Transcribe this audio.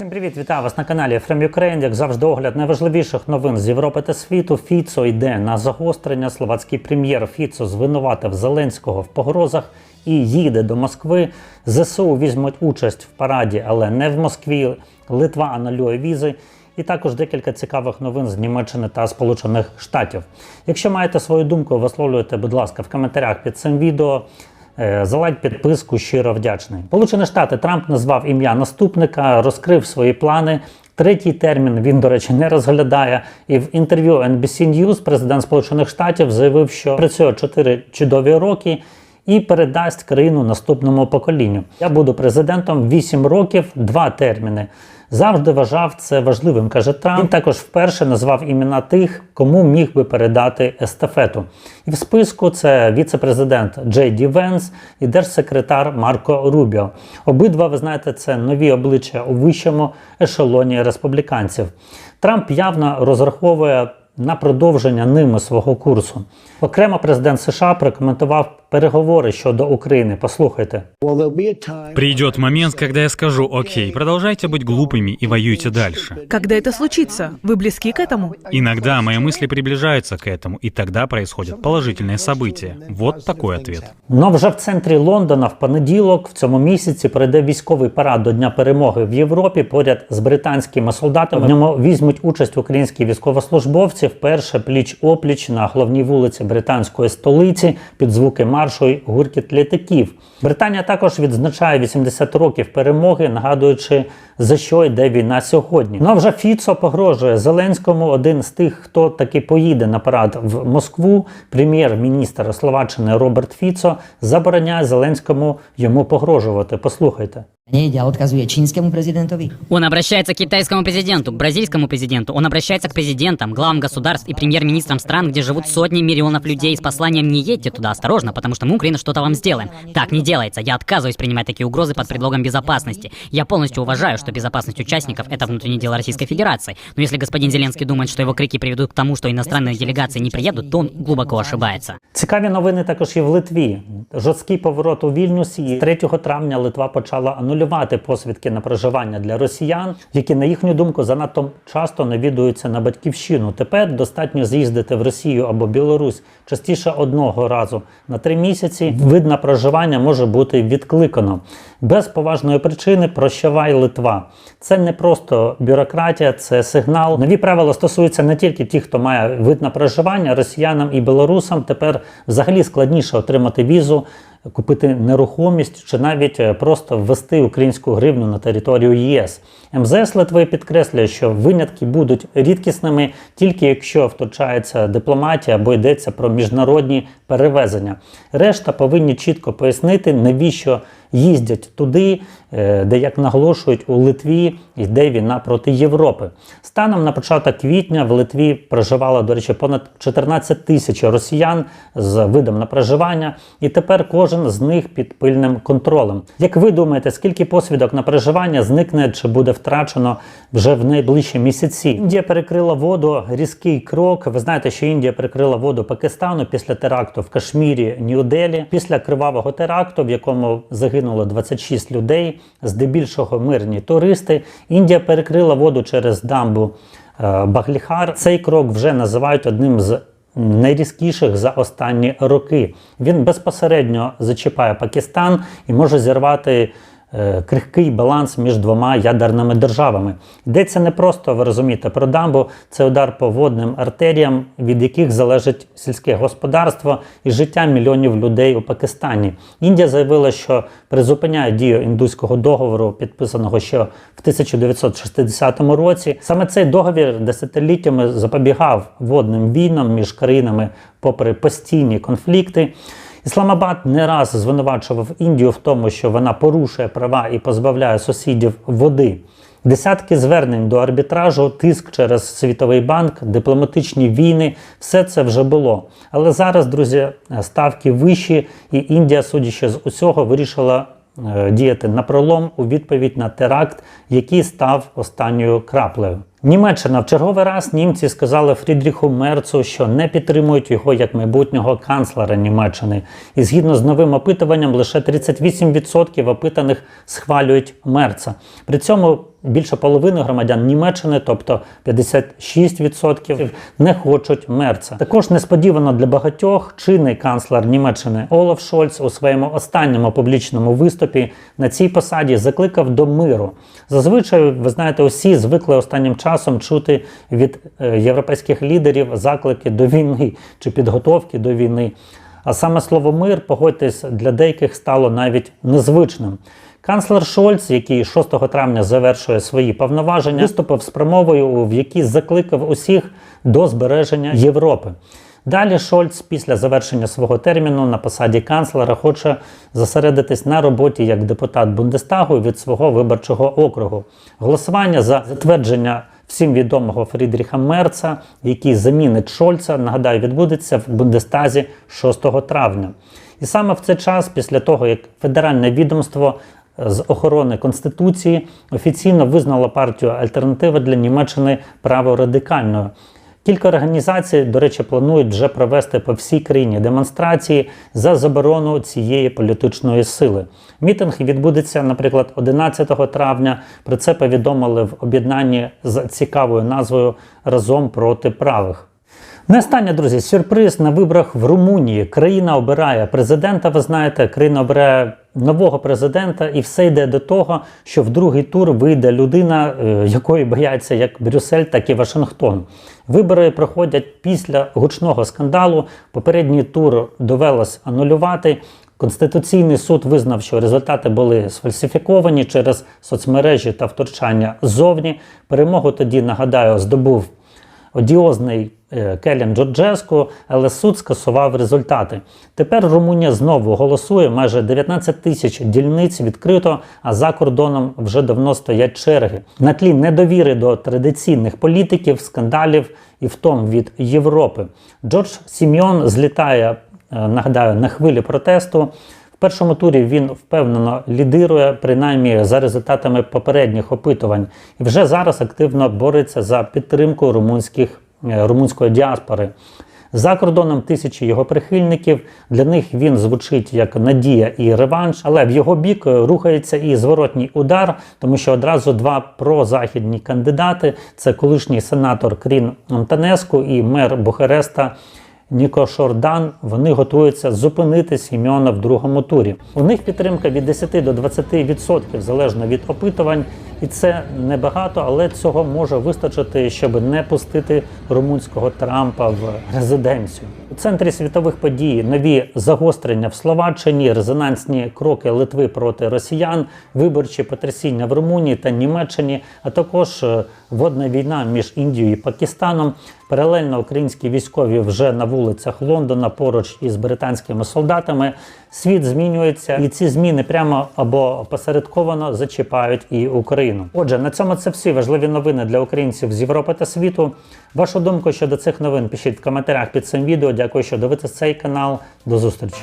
Всім привіт, вітаю вас на каналі From Ukraine. Як завжди, огляд найважливіших новин з Європи та світу. Фіцо йде на загострення. Словацький прем'єр Фіцо звинуватив Зеленського в погрозах і їде до Москви. ЗСУ візьмуть участь в параді, але не в Москві. Литва анулює візи. І також декілька цікавих новин з Німеччини та Сполучених Штатів. Якщо маєте свою думку, висловлюйте, будь ласка, в коментарях під цим відео. Е, За лайк, підписку щиро вдячний. Получені Штати Трамп назвав ім'я наступника, розкрив свої плани. Третій термін він, до речі, не розглядає. І в інтерв'ю NBC News президент Сполучених Штатів заявив, що працює 4 чудові роки і передасть країну наступному поколінню. Я буду президентом 8 років, два терміни. Завжди вважав це важливим, каже Трамп. Він також вперше назвав імена тих, кому міг би передати естафету. І в списку це віце-президент Джей Ді Венс і держсекретар Марко Рубіо. Обидва, ви знаєте, це нові обличчя у вищому ешелоні республіканців. Трамп явно розраховує на продовження ними свого курсу. Окремо президент США прокоментував переговори щодо України. Послухайте. Well, there'll be a time. Придет момент, когда я скажу, окей, продолжайте быть глупыми и воюйте дальше. Когда это случится? Вы близки к этому? Иногда мои мысли приближаются к этому, и тогда происходят положительные события. Вот такой ответ. Ну вже в центрі Лондона в понеділок в цьому місяці пройде військовий парад до Дня перемоги в Європі поряд з британськими солдатами. В ньому візьмуть участь українські військовослужбовці вперше пліч опліч на головній вулиці британської столиці під звуки маршу гуркіт літаків. Британія також відзначає 80 років перемоги, нагадуючи за що йде війна сьогодні. Ну а вже Фіцо погрожує Зеленському. Один з тих, хто таки поїде на парад в Москву. Прем'єр-міністр Словаччини Роберт Фіцо забороняє Зеленському йому погрожувати. Послухайте. Nie, ja odkazuję chińskiemu prezydentowi. Он обращается к китайскому президенту, к бразильскому президенту, он обращается к президентам, главам государств и премьер-министрам стран, где живут сотни миллионов людей с посланием «Не едьте туда, осторожно, потому что мы, Украина, что-то вам сделаем». Так не делается. Я отказываюсь принимать такие угрозы под предлогом безопасности. Я полностью уважаю, что безопасность участников – это внутреннее дело Российской Федерации. Но если господин Зеленский думает, что его крики приведут к тому, что иностранные делегации не приедут, то он глубоко ошибается. Цікаві новини також і в Литві. Жорсткий поворот у Вільнюсі. 3 травня Литва почала анулювати посвідки на проживання для росіян, які, на їхню думку, занадто часто навідуються на батьківщину. Тепер достатньо з'їздити в Росію або Білорусь частіше одного разу на три місяці. Вид на проживання може бути відкликано без поважної причини. Прощавай Литва. Це не просто бюрократія, це сигнал. Нові правила стосуються не тільки тих, хто має вид на проживання, росіянам і білорусам. Тепер взагалі складніше отримати візу, купити нерухомість чи навіть е, просто ввести українську гривню на територію ЄС. МЗС Литви підкреслює, що винятки будуть рідкісними тільки якщо втручається дипломатія або йдеться про міжнародні перевезення. Решта повинні чітко пояснити, навіщо їздять туди, е, де, як наголошують, у Литві йде війна проти Європи. Станом на початок квітня в Литві проживало, до речі, понад 14 тисяч росіян з видом на проживання, і тепер кожен з них під пильним контролем. Як ви думаєте, скільки посвідок на проживання зникне чи буде втрачено вже в найближчі місяці? Індія перекрила воду, різкий крок. Ви знаєте, що Індія перекрила воду Пакистану після теракту в Кашмірі, Нью-Делі, після кривавого теракту, в якому загинуло 26 людей, здебільшого мирні туристи. Індія перекрила воду через дамбу е, Багліхар. Цей крок вже називають одним з найрізкіших за останні роки. Він безпосередньо зачіпає Пакистан і може зірвати крихкий баланс між двома ядерними державами. Йдеться не просто, ви розумієте, про дамбу, це удар по водним артеріям, від яких залежить сільське господарство і життя мільйонів людей у Пакистані. Індія заявила, що призупиняє дію індуського договору, підписаного ще в 1960 році. Саме цей договір десятиліттями запобігав водним війнам між країнами, попри постійні конфлікти. Ісламабад не раз звинувачував Індію в тому, що вона порушує права і позбавляє сусідів води. Десятки звернень до арбітражу, тиск через Світовий банк, дипломатичні війни все це вже було. Але зараз, друзі, ставки вищі, і Індія, судячи з усього, вирішила е, діяти на пролом у відповідь на теракт, який став останньою краплею. Німеччина в черговий раз німці сказали Фрідріху Мерцу, що не підтримують його як майбутнього канцлера Німеччини. І згідно з новим опитуванням, лише 38% опитаних схвалюють Мерца. При цьому більше половини громадян Німеччини, тобто 56%, не хочуть мерца. Також несподівано для багатьох чинний канцлер Німеччини Олаф Шольц у своєму останньому публічному виступі на цій посаді закликав до миру. Зазвичай, ви знаєте, усі звикли останнім часом чути від е, європейських лідерів заклики до війни чи підготовки до війни. А саме слово мир, погодьтесь, для деяких стало навіть незвичним. Канцлер Шольц, який 6 травня завершує свої повноваження, виступив з промовою, в якій закликав усіх до збереження Європи. Далі Шольц після завершення свого терміну на посаді канцлера хоче зосередитись на роботі як депутат Бундестагу від свого виборчого округу. Голосування за затвердження всім відомого Фрідріха Мерца, який замінить Шольца, нагадаю, відбудеться в Бундестазі 6 травня. І саме в цей час, після того, як федеральне відомство з охорони Конституції офіційно визнало партію Альтернатива для Німеччини праворадикальною. Кілька організацій, до речі, планують вже провести по всій країні демонстрації за заборону цієї політичної сили. Мітинг відбудеться, наприклад, 11 травня. Про це повідомили в об'єднанні з цікавою назвою Разом проти правих. Не останнє, друзі, сюрприз на виборах в Румунії. Країна обирає президента. Ви знаєте, країна обирає нового президента, і все йде до того, що в другий тур вийде людина, е, якої бояться як Брюссель, так і Вашингтон. Вибори проходять після гучного скандалу. Попередній тур довелось анулювати. Конституційний суд визнав, що результати були сфальсифіковані через соцмережі та втручання ззовні. Перемогу тоді нагадаю здобув одіозний е, Келін Джорджеску, але суд скасував результати. Тепер Румунія знову голосує. Майже 19 тисяч дільниць відкрито, а за кордоном вже давно стоять черги. На тлі недовіри до традиційних політиків, скандалів і втом від Європи. Джордж Сім'йон злітає, е, нагадаю, на хвилі протесту. Першому турі він впевнено лідирує, принаймні за результатами попередніх опитувань, і вже зараз активно бореться за підтримку румунських, е, румунської діаспори. За кордоном тисячі його прихильників. Для них він звучить як надія і реванш, але в його бік рухається і зворотній удар, тому що одразу два прозахідні кандидати: це колишній сенатор Крін Антонеску і мер Бухареста Ніко Шордан, вони готуються зупинити Сімеона в другому турі. У них підтримка від 10 до 20% залежно від опитувань, і це небагато, але цього може вистачити, щоб не пустити румунського Трампа в резиденцію. У центрі світових подій нові загострення в Словаччині, резонансні кроки Литви проти росіян, виборчі потрясіння в Румунії та Німеччині, а також е, водна війна між Індією і Пакистаном. Паралельно українські військові вже на вулицях Лондона поруч із британськими солдатами. Світ змінюється, і ці зміни прямо або посередковано зачіпають і Україну. Отже, на цьому це всі важливі новини для українців з Європи та світу. Вашу думку щодо цих новин пишіть в коментарях під цим відео. Дякую, що дивитесь цей канал. До зустрічі.